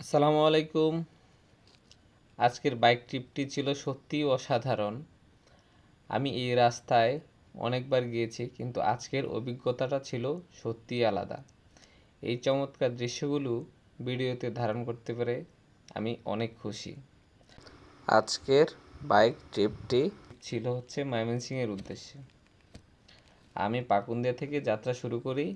আসসালামু আলাইকুম। আজকের বাইক ট্রিপটি ছিল সত্যিই অসাধারণ। আমি এই রাস্তায় অনেকবার গিয়েছি, কিন্তু আজকের অভিজ্ঞতাটা ছিল সত্যিই আলাদা। এই চমৎকার দৃশ্যগুলো ভিডিওতে ধারণ করতে পেরে আমি অনেক খুশি। আজকের বাইক ট্রিপটি ছিল হচ্ছে ময়মনসিংহের উদ্দেশ্যে। আমি পাকুন্দিয়া থেকে যাত্রা শুরু করি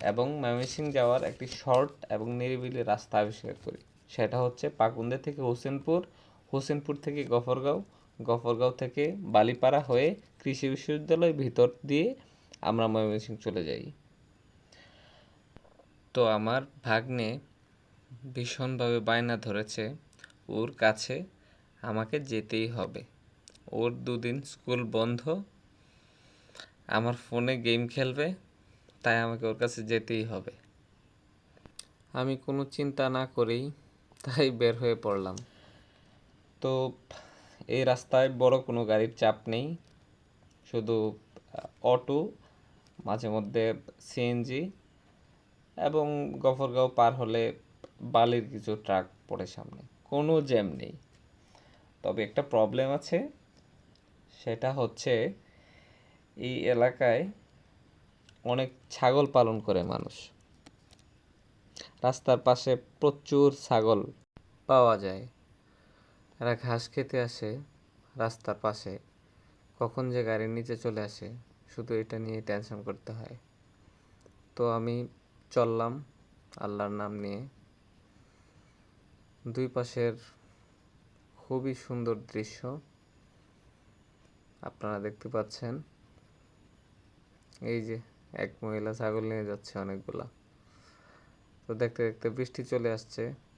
এবং ময়মনসিংহ যাওয়ার একটি শর্ট এবং নিরিবিলি রাস্তা আবিষ্কার করি। সেটা হচ্ছে পাকুন্দিয়া থেকে হোসেনপুর হোসেনপুর থেকে গফরগাঁও গফরগাঁও থেকে বালিপাড়া হয়ে কৃষি বিশ্ববিদ্যালয়ের ভিতর দিয়ে আমরা ময়মনসিংহ চলে যাই। তো আমার ভাগ্নে ভীষণভাবে বায়না ধরেছে, ওর কাছে আমাকে যেতেই হবে। ওর দুদিন স্কুল বন্ধ, আমার ফোনে গেম খেলবে তাই আমাকে ওর কাছে যেতেই হবে। আমি কোনো চিন্তা না করেই তাই বের হয়ে পড়লাম। তো এই রাস্তায় বড় কোনো গাড়ির চাপ নেই। শুধু অটো, মাঝে মধ্যে সিএনজি এবং গফরগাঁও পার হলে বালির কিছু ট্রাক পড়ে সামনে। কোনো জ্যাম নেই। তবে একটা প্রবলেম আছে, সেটা হচ্ছে এই এলাকায় অনেক ছাগল পালন করে মানুষ। রাস্তার পাশে প্রচুর ছাগল পাওয়া যায়। এরা ঘাস খেতে আসে রাস্তার পাশে। কখন যে গাড়ির নিচে চলে আসে, শুধু এটা নিয়ে টেনশন করতে হয়। তো আমি চললাম আল্লাহর নাম নিয়ে। দুই পাশের খুবই সুন্দর দৃশ্য আপনারা দেখতে পাচ্ছেন। এই যে এক মহিলা ছাগল নিয়ে যাচ্ছে অনেকগুলা। তো দেখতে দেখতে বৃষ্টি চলে আসছে।